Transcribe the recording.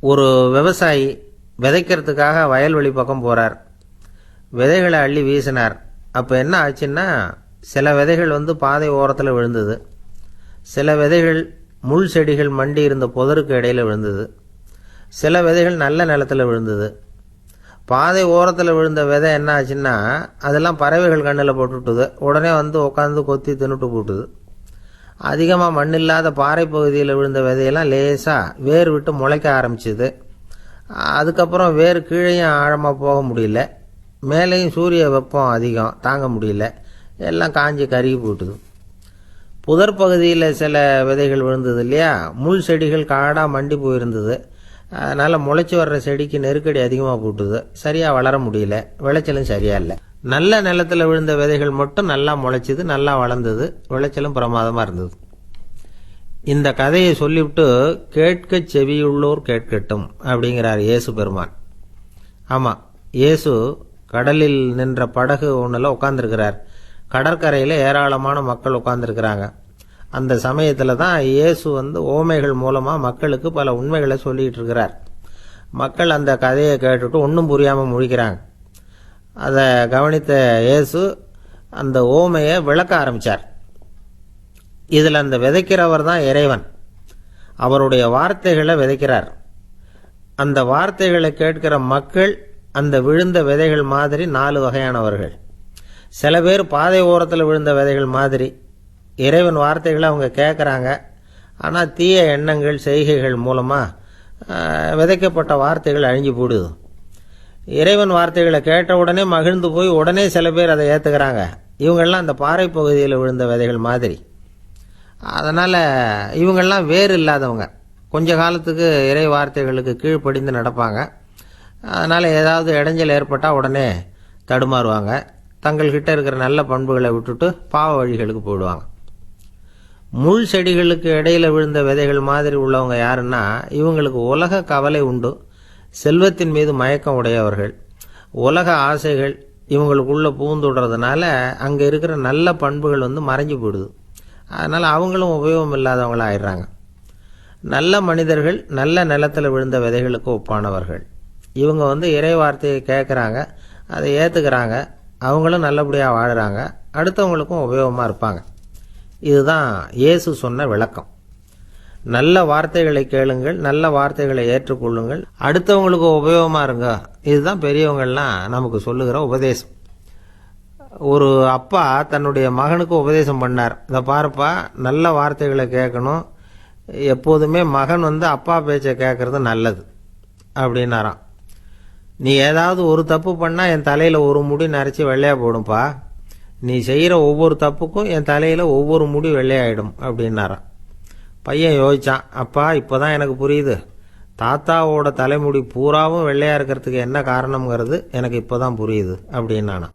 ஒரு விவசாயி விதைக்கிறதுக்காக வயல்வெளி பக்கம் போகிறார் விதைகளை அள்ளி வீசினார். அப்போ என்ன ஆச்சுன்னா சில விதைகள் வந்து பாதை ஓரத்தில் விழுந்தது. சில விதைகள் முள் செடிகள் மண்டி இருந்த புதருக்கு இடையில விழுந்தது. சில விதைகள் நல்ல நிலத்தில் விழுந்தது. பாதை ஓரத்தில் விழுந்த விதை என்ன ஆச்சுன்னா அதெல்லாம் பறவைகள் கண்ணில் போட்டுவிட்டுது. உடனே வந்து உட்காந்து கொத்தி தின்னுட்டு போட்டுது. அதிகமாக மண் இல்லாத பாறை பகுதியில் விழுந்த விதையெல்லாம் லேசாக வேர் விட்டு முளைக்க ஆரம்பிச்சுது. அதுக்கப்புறம் வேர் கீழேயும் ஆழமாக போக முடியல. மேலேயும் சூரிய வெப்பம் அதிகம் தாங்க முடியல. எல்லாம் காஞ்சி கருகி போட்டுது. புதர் பகுதியில் சில விதைகள் விழுந்தது இல்லையா? முள் செடிகள் காடாக மண்டி போயிருந்தது. அதனால் முளைச்சி வர்ற செடிக்கு நெருக்கடி அதிகமாக போட்டுது. சரியாக வளர முடியல. விளைச்சலும் சரியாக இல்லை. நல்ல நிலத்தில் விழுந்த விதைகள் மட்டும் நல்லா முளைச்சிது நல்லா வளர்ந்தது. விளைச்சலும் பிரமாதமாக இருந்தது. இந்த கதையை சொல்லிவிட்டு கேட்க செவியுள்ளோர் கேட்கட்டும் அப்படிங்கிறார் இயேசு பெருமான். ஆமாம் இயேசு கடலில் நின்ற படகு ஒன்றில் உட்காந்துருக்கிறார் கடற்கரையில் ஏராளமான மக்கள் உட்காந்துருக்கிறாங்க அந்த சமயத்தில் தான் இயேசு வந்து ஓமைகள் மூலமாக மக்களுக்கு பல உண்மைகளை சொல்லிகிட்டு இருக்கிறார். மக்கள் அந்த கதையை கேட்டுட்டு ஒன்றும் புரியாமல் முழிக்கிறாங்க. அதை கவனித்த இயேசு அந்த ஓமையை விளக்க ஆரம்பித்தார் இதில் அந்த விதைக்கிறவர் தான் இறைவன். அவருடைய வார்த்தைகளை விதைக்கிறார். அந்த வார்த்தைகளை கேட்கிற மக்கள் அந்த விழுந்த விதைகள் மாதிரி நாலு வகையானவர்கள். சில பேர் பாதை ஓரத்தில் விழுந்த விதைகள் மாதிரி இறைவன் வார்த்தைகளை அவங்க கேட்குறாங்க. ஆனால் தீய எண்ணங்கள் செய்கைகள் மூலமாக விதைக்கப்பட்ட வார்த்தைகள் அழிஞ்சு போடுது. இறைவன் வார்த்தைகளை கேட்ட உடனே மகிழ்ந்து போய் உடனே சில பேர் அதை ஏற்றுக்கிறாங்க இவங்கெல்லாம் அந்த பாறை பகுதியில் விழுந்த விதைகள் மாதிரி. அதனால் இவங்கெல்லாம் வேறு இல்லாதவங்க. கொஞ்ச காலத்துக்கு இறை வார்த்தைகளுக்கு கீழ்ப்படிந்து நடப்பாங்க. அதனால் ஏதாவது இடைஞ்சல் ஏற்பட்டால் உடனே தடுமாறுவாங்க. தங்கள்கிட்ட இருக்கிற நல்ல பண்புகளை விட்டுட்டு பாவ வழிகளுக்கு போயிடுவாங்க. முள் செடிகளுக்கு இடையில் விழுந்த விதைகள் மாதிரி உள்ளவங்க யாருன்னா இவங்களுக்கு உலக கவலை உண்டு. செல்வத்தின் மீது மயக்கம் உடையவர்கள் உலக ஆசைகள் இவங்களுக்குள்ளே பூந்துடுறதுனால அங்கே இருக்கிற நல்ல பண்புகள் வந்து மறைஞ்சு போயிடுது. அதனால் அவங்களும் உபயோகம் இல்லாதவங்களாக ஆயிடுறாங்க. நல்ல மனிதர்கள் நல்ல நிலத்தில் விழுந்த விதைகளுக்கு ஒப்பானவர்கள். இவங்க வந்து இறை வார்த்தையை கேட்குறாங்க அதை ஏற்றுக்கிறாங்க அவங்களும் நல்லபடியாக வாழ்கிறாங்க அடுத்தவங்களுக்கும் உபயோகமாக இருப்பாங்க. இதுதான் இயேசு சொன்ன விளக்கம். நல்ல வார்த்தைகளை கேளுங்கள் நல்ல வார்த்தைகளை ஏற்றுக்கொள்ளுங்கள். அடுத்தவங்களுக்கு உபயோகமாக இருங்க. இதுதான் பெரியவங்கள்லாம் நமக்கு சொல்லுகிற உபதேசம். ஒரு அப்பா தன்னுடைய மகனுக்கு உபதேசம் பண்ணார். இதை பாருப்பா நல்ல வார்த்தைகளை கேட்கணும். எப்போதுமே மகன் வந்து அப்பா பேச்சை கேட்குறது நல்லது அப்படின்னாராம். நீ ஏதாவது ஒரு தப்பு பண்ணால் என் தலையில் ஒரு முடி நரைச்சி வெள்ளையாக போடும்பா. நீ செய்கிற ஒவ்வொரு தப்புக்கும் என் தலையில் ஒவ்வொரு முடி வெள்ளையாயிடும் அப்படின்னாராம். பையன் யோசித்தான் அப்பா இப்போ தான் எனக்கு புரியுது. தாத்தாவோட தலைமுடி பூராவும் வெள்ளையாக இருக்கிறதுக்கு என்ன காரணங்கிறது எனக்கு இப்போ தான் புரியுது அப்படின்னானா